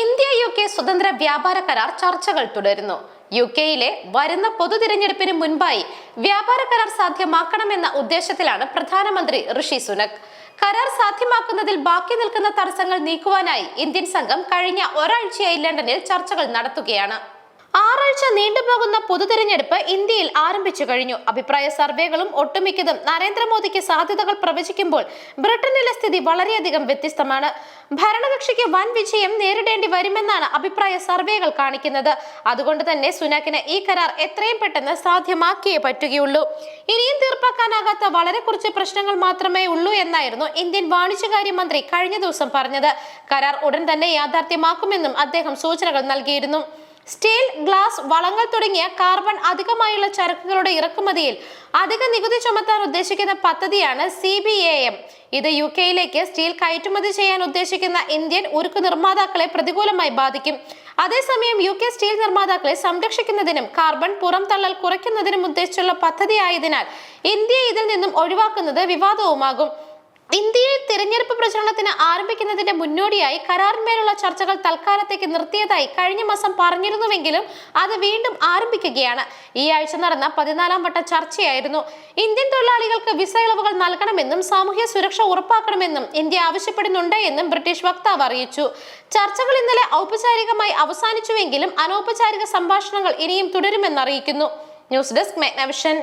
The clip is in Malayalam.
ഇന്ത്യ യു കെ സ്വതന്ത്ര വ്യാപാര കരാർ ചർച്ചകൾ തുടരുന്നു. യു കെയിലെ വരുന്ന പൊതു തിരഞ്ഞെടുപ്പിന് മുൻപായി വ്യാപാര കരാർ സാധ്യമാക്കണമെന്ന ഉദ്ദേശത്തിലാണ് പ്രധാനമന്ത്രി ഋഷി സുനക്. കരാർ സാധ്യമാക്കുന്നതിൽ ബാക്കി നിൽക്കുന്ന തടസ്സങ്ങൾ നീക്കുവാനായി ഇന്ത്യൻ സംഘം കഴിഞ്ഞ ഒരാഴ്ചയായി ലണ്ടനിൽ ചർച്ചകൾ നടത്തുകയാണ്. ആറാഴ്ച നീണ്ടുപോകുന്ന പൊതുതെരഞ്ഞെടുപ്പ് ഇന്ത്യയിൽ ആരംഭിച്ചു കഴിഞ്ഞു. അഭിപ്രായ സർവേകളും ഒട്ടുമിക്കതും നരേന്ദ്രമോദിക്ക് സാധ്യതകൾ പ്രവചിക്കുമ്പോൾ ബ്രിട്ടനിലെ സ്ഥിതി വളരെയധികം വ്യത്യസ്തമാണ്. ഭരണകക്ഷിക്ക് വൻ വിജയം നേരിടേണ്ടി വരുമെന്നാണ് അഭിപ്രായ സർവേകൾ കാണിക്കുന്നത്. അതുകൊണ്ട് തന്നെ സുനാക്കിന് ഈ കരാർ എത്രയും പെട്ടെന്ന് സാധ്യമാക്കിയേ പറ്റുകയുള്ളൂ. ഇനിയും തീർപ്പാക്കാനാകാത്ത വളരെ കുറച്ച് പ്രശ്നങ്ങൾ മാത്രമേ ഉള്ളൂ എന്നായിരുന്നു ഇന്ത്യൻ വാണിജ്യകാര്യ മന്ത്രി കഴിഞ്ഞ ദിവസം പറഞ്ഞത്. കരാർ ഉടൻ തന്നെ യാഥാർത്ഥ്യമാക്കുമെന്നും അദ്ദേഹം സൂചനകൾ നൽകിയിരുന്നു. സ്റ്റീൽ ഗ്ലാസ് വളങ്ങൾ തുടങ്ങിയ കാർബൺ അധികമായുള്ള ചരക്കുകളുടെ ഇറക്കുമതിയിൽ അധിക നികുതി ചുമത്താൻ ഉദ്ദേശിക്കുന്ന പദ്ധതിയാണ് സി ബി എ എം. ഇത് യു കെയിലേക്ക് സ്റ്റീൽ കയറ്റുമതി ചെയ്യാൻ ഉദ്ദേശിക്കുന്ന ഇന്ത്യൻ ഉരുക്ക് നിർമ്മാതാക്കളെ പ്രതികൂലമായി ബാധിക്കും. അതേസമയം യു കെ സ്റ്റീൽ നിർമ്മാതാക്കളെ സംരക്ഷിക്കുന്നതിനും കാർബൺ പുറംതള്ളൽ കുറയ്ക്കുന്നതിനും ഉദ്ദേശിച്ചുള്ള പദ്ധതിയായതിനാൽ ഇന്ത്യ ഇതിൽ നിന്നും ഒഴിവാക്കുന്നത് വിവാദവുമാകും. ഇന്ത്യയിൽ തിരഞ്ഞെടുപ്പ് പ്രചരണത്തിന് ആരംഭിക്കുന്നതിന്റെ മുന്നോടിയായി കരാറിന്മേലുള്ള ചർച്ചകൾ തൽക്കാലത്തേക്ക് നിർത്തിയതായി കഴിഞ്ഞ മാസം പറഞ്ഞിരുന്നുവെങ്കിലും അത് വീണ്ടും ആരംഭിക്കുകയാണ്. ഈ ആഴ്ച നടന്ന പതിനാലാം വട്ട ചർച്ചയായിരുന്നു. ഇന്ത്യൻ തൊഴിലാളികൾക്ക് വിസ ഇളവുകൾ നൽകണമെന്നും സാമൂഹ്യ സുരക്ഷ ഉറപ്പാക്കണമെന്നും ഇന്ത്യ ആവശ്യപ്പെടുന്നുണ്ട് എന്നും ബ്രിട്ടീഷ് വക്താവ് അറിയിച്ചു. ചർച്ചകൾ ഇന്നലെ ഔപചാരികമായി അവസാനിച്ചുവെങ്കിലും അനൗപചാരിക സംഭാഷണങ്ങൾ ഇനിയും തുടരുമെന്നറിയിക്കുന്നു ന്യൂസ് ഡെസ്ക് മെഗ്നവിഷൻ